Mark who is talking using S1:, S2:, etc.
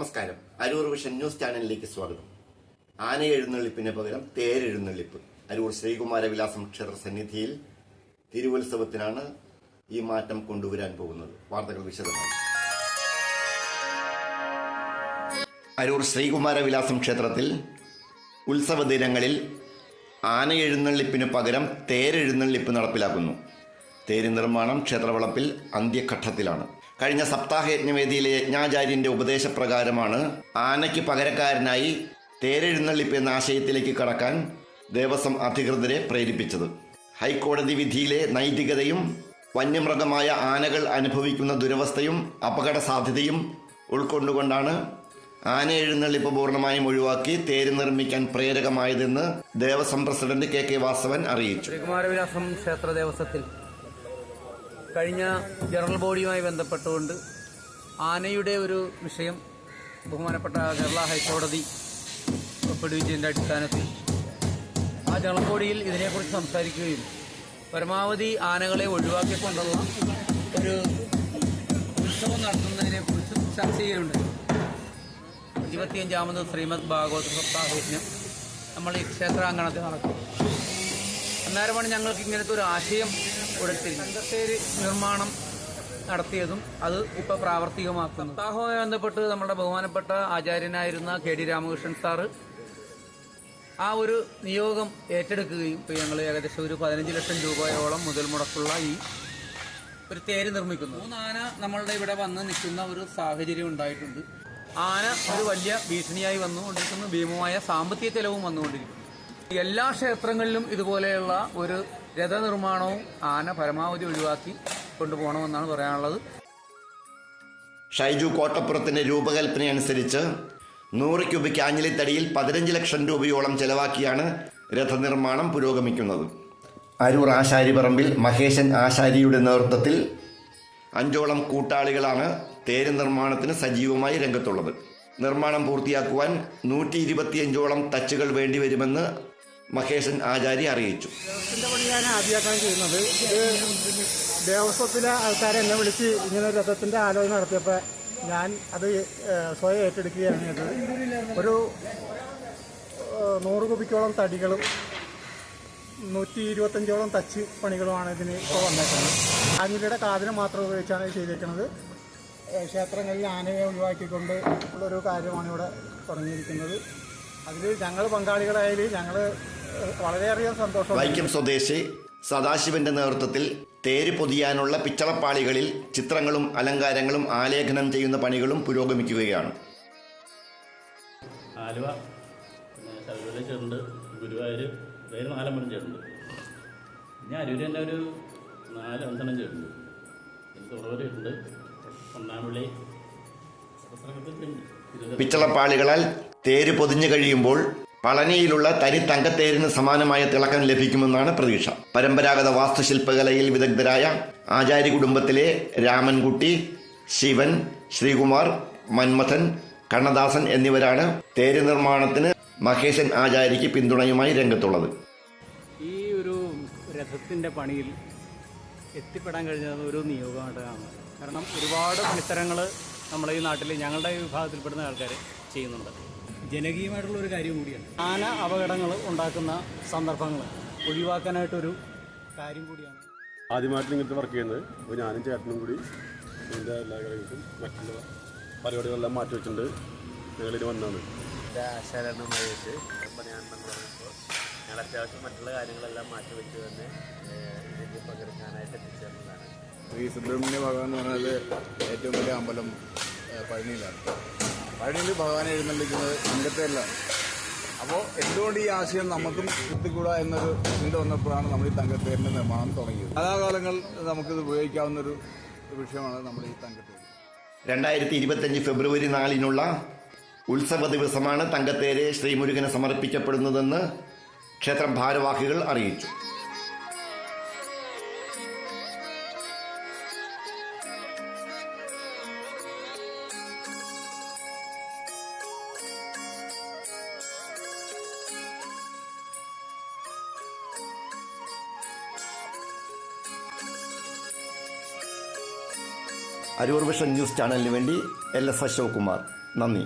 S1: നമസ്കാരം. Aroor vision news ചാനലിലേക്ക് സ്വാഗതം. ആന എഴുന്നള്ളിപ്പിന് പകരം തേരെഴുന്നള്ളിപ്പ് അരൂർ ശ്രീകുമാരവിലാസം ക്ഷേത്ര സന്നിധിയിൽ തിരുവുത്സവത്തിനാണ് ഈ മാറ്റം കൊണ്ടുവരാൻ പോകുന്നത്. വാർത്തകൾ വിശദമായി. അരൂർ ശ്രീകുമാരവിലാസം ക്ഷേത്രത്തിൽ ഉത്സവ ദിനങ്ങളിൽ ആന എഴുന്നള്ളിപ്പിന് പകരം തേരെഴുന്നള്ളിപ്പ് നടപ്പിലാക്കുന്നു. തേര് നിർമ്മാണം ക്ഷേത്രവളപ്പിൽ അന്ത്യഘട്ടത്തിലാണ്. കഴിഞ്ഞ സപ്താഹ സപ്താഹയജ്ഞവേദിയിലെ യജ്ഞാചാര്യന്റെ ഉപദേശപ്രകാരമാണ് ആനയ്ക്ക് പകരക്കാരനായി തേരെഴുന്നള്ളിപ്പ് എന്ന ആശയത്തിലേക്ക് കടക്കാൻ ദേവസ്വം അധികൃതരെ പ്രേരിപ്പിച്ചത്. ഹൈക്കോടതി വിധിയിലെ നൈതികതയും വന്യമൃഗമായ ആനകൾ അനുഭവിക്കുന്ന ദുരവസ്ഥയും അപകട സാധ്യതയും ഉൾക്കൊണ്ടുകൊണ്ടാണ് ആന എഴുന്നള്ളിപ്പ് പൂർണമായും ഒഴിവാക്കി തേര് നിർമ്മിക്കാൻ പ്രേരകമായതെന്ന് Devaswom president K K Vasavan അറിയിച്ചു.
S2: ശ്രീകുമാരവിലാസം ക്ഷേത്ര ദേവസ്വത്തിൽ കഴിഞ്ഞ ജനറൽ ബോഡിയുമായി ബന്ധപ്പെട്ടുകൊണ്ട് ആനയുടെ ഒരു വിഷയം ബഹുമാനപ്പെട്ട കേരള ഹൈക്കോടതി പുറപ്പെടുവിച്ചതിന്റെ അടിസ്ഥാനത്തിൽ ആ ജനറൽ ബോഡിയിൽ ഇതിനെക്കുറിച്ച് സംസാരിക്കുകയും പരമാവധി ആനകളെ ഒഴിവാക്കിക്കൊണ്ടുള്ള ഒരു ഉത്സവം നടത്തുന്നതിനെക്കുറിച്ച് ചർച്ച ചെയ്യുന്നുണ്ട്. ഇരുപത്തിയഞ്ചാമത് ശ്രീമദ് ഭാഗവത സപ്താഹയജ്ഞം. നമ്മൾ ഈ ക്ഷേത്രാങ്കണത്തിൽ നടക്കും. അന്നേരമാണ് ഞങ്ങൾക്ക് ഇങ്ങനത്തെ ഒരു ആശയം ഉടത്തി സംഘത്തേര് നിർമ്മാണം നടത്തിയതും അത് ഇപ്പൊ പ്രാവർത്തികമാക്കുന്നു സപ്താഹവുമായി ബന്ധപ്പെട്ട് നമ്മുടെ ബഹുമാനപ്പെട്ട ആചാര്യനായിരുന്ന കെ ഡി രാമകൃഷ്ണൻ സാറ് ആ ഒരു നിയോഗം ഏറ്റെടുക്കുകയും ഇപ്പൊ ഞങ്ങൾ ഏകദേശം ഒരു പതിനഞ്ച് ലക്ഷം രൂപയോളം മുതൽ മുടക്കുള്ള ഈ ഒരു തേര് നിർമ്മിക്കുന്നു. മൂന്നാന നമ്മളുടെ ഇവിടെ വന്ന് നിൽക്കുന്ന ഒരു സാഹചര്യം ഉണ്ടായിട്ടുണ്ട്. ആന ഒരു വലിയ ഭീഷണിയായി വന്നുകൊണ്ടിരിക്കുന്നു. ഭീമമായ സാമ്പത്തിക ചെലവും വന്നുകൊണ്ടിരിക്കുന്നു. എല്ലാ ക്ഷേത്രങ്ങളിലും ഇതുപോലെയുള്ള ഒരു രഥനിർമ്മാണവും ആന പരമാവധി ഒഴിവാക്കി കൊണ്ടുപോകണമെന്നാണ് പറയാനുള്ളത്.
S1: ഷൈജു കോട്ടപ്പുറത്തിന്റെ രൂപകൽപ്പനയനുസരിച്ച് നൂറ് ക്യൂബിക് ആഞ്ഞിലിത്തടിയിൽ പതിനഞ്ച് ലക്ഷം രൂപയോളം ചെലവാക്കിയാണ് രഥനിർമ്മാണം പുരോഗമിക്കുന്നത്. അരൂർ ആശാരിപറമ്പിൽ മഹേശൻ ആശാരിയുടെ നേതൃത്വത്തിൽ അഞ്ചോളം കൂട്ടാളികളാണ് തേര് നിർമ്മാണത്തിന് സജീവമായി രംഗത്തുള്ളത്. നിർമ്മാണം പൂർത്തിയാക്കുവാൻ നൂറ്റി ഇരുപത്തിയഞ്ചോളം തച്ചുകൾ വേണ്ടിവരുമെന്ന് മഹേശൻ ആചാര്യ അറിയിച്ചു.
S3: ചെയ്യുന്നത്. ദേവസ്വത്തിലെ ആൾക്കാരെ എന്നെ വിളിച്ച് ഇങ്ങനെ രഥത്തിന്റെ ആലോചന നടത്തിയപ്പോൾ ഞാൻ അത് സ്വയം ഏറ്റെടുക്കുകയാണ് ചെയ്തത്. ഒരു നൂറ് കുപ്പിക്കോളം തടികളും നൂറ്റി ഇരുപത്തഞ്ചോളം തച്ച് പണികളുമാണ് ഇതിന് ഇപ്പോൾ വന്നേക്കുന്നത്. ആഞ്ഞിലിയുടെ കാതിന് മാത്രം ഉപയോഗിച്ചാണ് ചെയ്തേക്കുന്നത്. ക്ഷേത്രങ്ങളിൽ ആനയെ ഒഴിവാക്കിക്കൊണ്ട് ഉള്ളൊരു കാര്യമാണ് ഇവിടെ തുടങ്ങിയിരിക്കുന്നത്. അതിൽ ഞങ്ങൾ പങ്കാളികളായാലും ഞങ്ങൾ വളരെയധികം സന്തോഷം.
S1: വൈക്കം സ്വദേശി സദാശിവന്റെ നേതൃത്വത്തിൽ തേര് പൊതിയാനുള്ള പിച്ചളപ്പാളികളിൽ ചിത്രങ്ങളും അലങ്കാരങ്ങളും ആലേഖനം ചെയ്യുന്ന പണികളും പുരോഗമിക്കുകയാണ്.
S4: ആലുവ ശബരിമല ചേർണ്ട് ഗുരുവായൂർ വേറെ നാലെണ്ണം ചേർന്നുണ്ട് ഞാൻ അരൂര് തന്നെ ഒരു നാല് അഞ്ചെണ്ണം ചേർന്നുണ്ട് എനിക്ക് ഉറവരുണ്ട് ഇരുപത്
S1: പിച്ചളപ്പാളികളാൽ തേര് പൊതിഞ്ഞു കഴിയുമ്പോൾ പളനിയിലുള്ള തരി തങ്കത്തേരിന് സമാനമായ തിളക്കം ലഭിക്കുമെന്നാണ് പ്രതീക്ഷ. പരമ്പരാഗത വാസ്തുശില്പകലയിൽ വിദഗ്ധരായ ആചാര്യ കുടുംബത്തിലെ രാമൻകുട്ടി ശിവൻ ശ്രീകുമാർ മന്മഥൻ കണ്ണദാസൻ എന്നിവരാണ് തേര് നിർമ്മാണത്തിന് മഹേശൻ ആചാര്യയ്ക്ക് പിന്തുണയുമായി രംഗത്തുള്ളത്.
S5: ഈ ഒരു രഥത്തിന്റെ പണിയിൽ എത്തിപ്പെടാൻ കഴിഞ്ഞത് ഒരു നിയോഗമായിട്ടാണ്. കാരണം ഒരുപാട് മത്സരങ്ങൾ നമ്മളെ ഈ നാട്ടിൽ ഞങ്ങളുടെ വിഭാഗത്തിൽപ്പെടുന്ന ആൾക്കാർ ചെയ്യുന്നുണ്ട്. ജനകീയമായിട്ടുള്ള ഒരു കാര്യം കൂടിയാണ്. ആന അപകടങ്ങൾ ഉണ്ടാക്കുന്ന സന്ദർഭങ്ങൾ ഒഴിവാക്കാനായിട്ടൊരു കാര്യം കൂടിയാണ്.
S6: ആദ്യമായിട്ട് ഇങ്ങനത്തെ വർക്ക് ചെയ്യുന്നത്. അപ്പോൾ ഞാനും ചേട്ടനും കൂടി ഇതിന്റെ എല്ലാ കാര്യങ്ങൾക്കും മറ്റുള്ള പരിപാടികളെല്ലാം മാറ്റി വെച്ചിട്ടുണ്ട്. ഞങ്ങളിത് വന്നാണ്.
S7: ആശാരാണ് മഹേഷ് പണിയാണെന്ന് പറഞ്ഞപ്പോൾ ഞങ്ങൾ അത്യാവശ്യം മറ്റുള്ള കാര്യങ്ങളെല്ലാം മാറ്റി വെച്ച് തന്നെ ഇതിൽ പങ്കെടുക്കാനായിട്ട് എത്തിച്ചേർന്നതാണ്.
S8: ശ്രീ സുബ്രഹ്മണ്യ ഭഗവാൻ എന്ന് പറഞ്ഞാൽ ഏറ്റവും വലിയ അമ്പലം പഴനിയിലാണ്. പഴനിയിൽ ഭഗവാൻ എഴുന്നള്ളിക്കുന്നത് തങ്കത്തേലാണ് അപ്പോൾ എന്തുകൊണ്ട് ഈ ആശയം നമുക്കും എത്തിക്കൂടാ എന്നൊരു ചിന്ത വന്നപ്പോഴാണ് നമ്മൾ ഈ തങ്കത്തേരിന്റെ നിർമ്മാണം തുടങ്ങിയത്. കലാകാലങ്ങൾ നമുക്കിത് ഉപയോഗിക്കാവുന്നൊരു വിഷയമാണ് നമ്മൾ ഈ തങ്കത്തേര്.
S1: രണ്ടായിരത്തി ഇരുപത്തഞ്ച് ഫെബ്രുവരി നാലിനുള്ള ഉത്സവ ദിവസമാണ് തങ്കത്തേര് ശ്രീമുരുകന് സമർപ്പിക്കപ്പെടുന്നതെന്ന് ക്ഷേത്ര ഭാരവാഹികൾ അറിയിച്ചു. അരൂർ വിഷൻ ന്യൂസ് ചാനലിന് വേണ്ടി എൽ എസ് അശോക് കുമാർ നന്ദി.